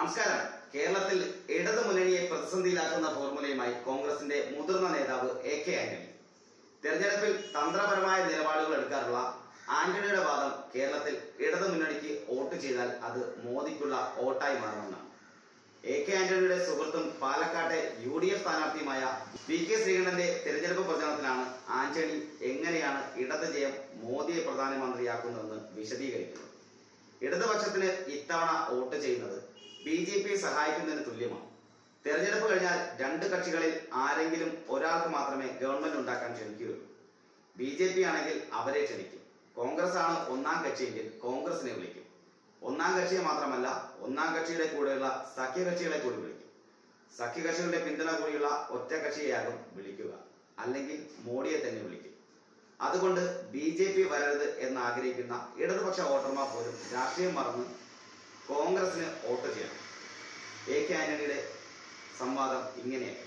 നമസ്കാരം. കേരളത്തിൽ ഇടതു മുന്നണിയെ പ്രതിസന്ധിയിലാക്കുന്ന ഫോർമുലയുമായി കോൺഗ്രസിന്റെ മുതിർന്ന നേതാവ് എ കെ ആന്റണി. തെരഞ്ഞെടുപ്പിൽ തന്ത്രപരമായ നിലപാടുകൾ എടുക്കാറുള്ള ആന്റണിയുടെ വാദം കേരളത്തിൽ ഇടതു മുന്നണിക്ക് വോട്ട് ചെയ്താൽ അത് മോദിക്കുള്ള വോട്ടായി മാറുമെന്നാണ്. എ കെ ആന്റണിയുടെ സുഹൃത്തും പാലക്കാട്ടെ യു ഡി എഫ് സ്ഥാനാർത്ഥിയുമായ വി കെ ശ്രീകണ്ഠന്റെ തെരഞ്ഞെടുപ്പ് പ്രചരണത്തിലാണ് ആന്റണി എങ്ങനെയാണ് ഇടത് ജയം മോദിയെ പ്രധാനമന്ത്രിയാക്കുന്നതെന്ന് വിശദീകരിക്കുന്നത്. ഇടതുപക്ഷത്തിന് ഇത്തവണ വോട്ട് ചെയ്യുന്നത് ബി ജെ പിയെ സഹായിക്കുന്നതിന് തുല്യമാണ്. തെരഞ്ഞെടുപ്പ് കഴിഞ്ഞാൽ രണ്ട് കക്ഷികളിൽ ആരെങ്കിലും ഒരാൾക്ക് മാത്രമേ ഗവൺമെന്റ് ഉണ്ടാക്കാൻ ക്ഷണിക്കുകയുള്ളൂ ബി ജെ പി ആണെങ്കിൽ അവരെ ക്ഷണിക്കും. കോൺഗ്രസ് ആണ് ഒന്നാം കക്ഷിയെങ്കിൽ കോൺഗ്രസിനെ വിളിക്കും. ഒന്നാം കക്ഷിയെ മാത്രമല്ല ഒന്നാം കക്ഷിയുടെ കൂടെയുള്ള സഖ്യകക്ഷികളെ കൂടി വിളിക്കും. സഖ്യകക്ഷികളുടെ പിന്തുണ കൂടിയുള്ള ഒറ്റ കക്ഷിയെയാകും വിളിക്കുക. അല്ലെങ്കിൽ മോഡിയെ തന്നെ വിളിക്കും. അതുകൊണ്ട് ബി ജെ പി വരരുത് എന്ന് ആഗ്രഹിക്കുന്ന ഇടതുപക്ഷ വോട്ടർമാർ പോലും രാഷ്ട്രീയം മറന്ന് കോൺഗ്രസിന് വോട്ട് ചെയ്യണം. എ കെ ആന്റണിയുടെ സംവാദം ഇങ്ങനെയായി.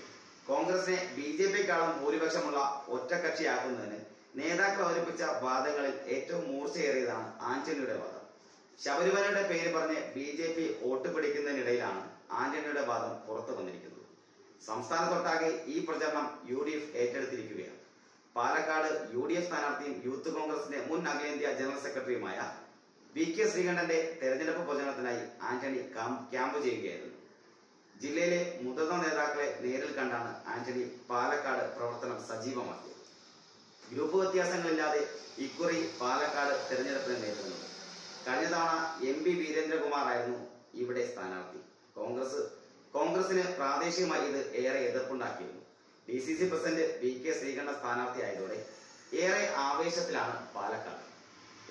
കോൺഗ്രസിനെ ബി ജെ പിക്കാളും ഭൂരിപക്ഷമുള്ള ഒറ്റക്കക്ഷിയാക്കുന്നതിന് നേതാക്കൾ അവതരിപ്പിച്ച വാദങ്ങളിൽ ഏറ്റവും മൂർച്ചയേറിയതാണ് ആന്റണിയുടെ വാദം. ശബരിമലയുടെ പേര് പറഞ്ഞ് ബി ജെ പി വോട്ട് പിടിക്കുന്നതിനിടയിലാണ് ആന്റണിയുടെ വാദം പുറത്തു വന്നിരിക്കുന്നത്. സംസ്ഥാനത്തൊട്ടാകെ ഈ പ്രചരണം യു ഡി എഫ് ഏറ്റെടുത്തിരിക്കുകയാണ്. പാലക്കാട് യു ഡി എഫ് സ്ഥാനാർത്ഥിയും യൂത്ത് കോൺഗ്രസിന്റെ മുൻ അഖിലേന്ത്യാ ജനറൽ സെക്രട്ടറിയുമായ വി കെ ശ്രീകണ്ഠന്റെ തെരഞ്ഞെടുപ്പ് പ്രചരണത്തിനായി ആന്റണി ക്യാമ്പ് ചെയ്യുകയായിരുന്നു. ജില്ലയിലെ മുതിർന്ന നേതാക്കളെ നേരിൽ കണ്ടാണ് ആന്റണി പാലക്കാട് പ്രവർത്തനം സജീവമാക്കിയത്. ഗ്രൂപ്പ് വ്യത്യാസങ്ങളില്ലാതെ ഇക്കുറി പാലക്കാട് തെരഞ്ഞെടുപ്പിനെ നേരിടുന്നത് കഴിഞ്ഞ തവണ എം പി വീരേന്ദ്രകുമാർ ആയിരുന്നു ഇവിടെ സ്ഥാനാർത്ഥി. കോൺഗ്രസ് കോൺഗ്രസിന് പ്രാദേശികമായി ഇത് ഏറെ എതിർപ്പുണ്ടാക്കിയിരുന്നു. D C C president V K Sreekanta സ്ഥാനാർത്ഥിയായതോടെ ഏറെ ആവേശത്തിലാണ് പാലക്കാട്.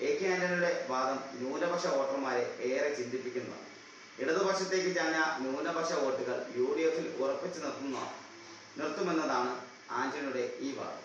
എ കെ ആന്റണിയുടെ വാദം ന്യൂനപക്ഷ വോട്ടർമാരെ ഏറെ ചിന്തിപ്പിക്കുന്നതാണ്. ഇടതുപക്ഷത്തേക്ക് ചാഞ്ഞ ന്യൂനപക്ഷ വോട്ടുകൾ യു ഡി എഫിൽ ഉറപ്പിച്ചു നിർത്തുന്ന നിർത്തുമെന്നതാണ് ആന്റണിയുടെ ഈ വാദം.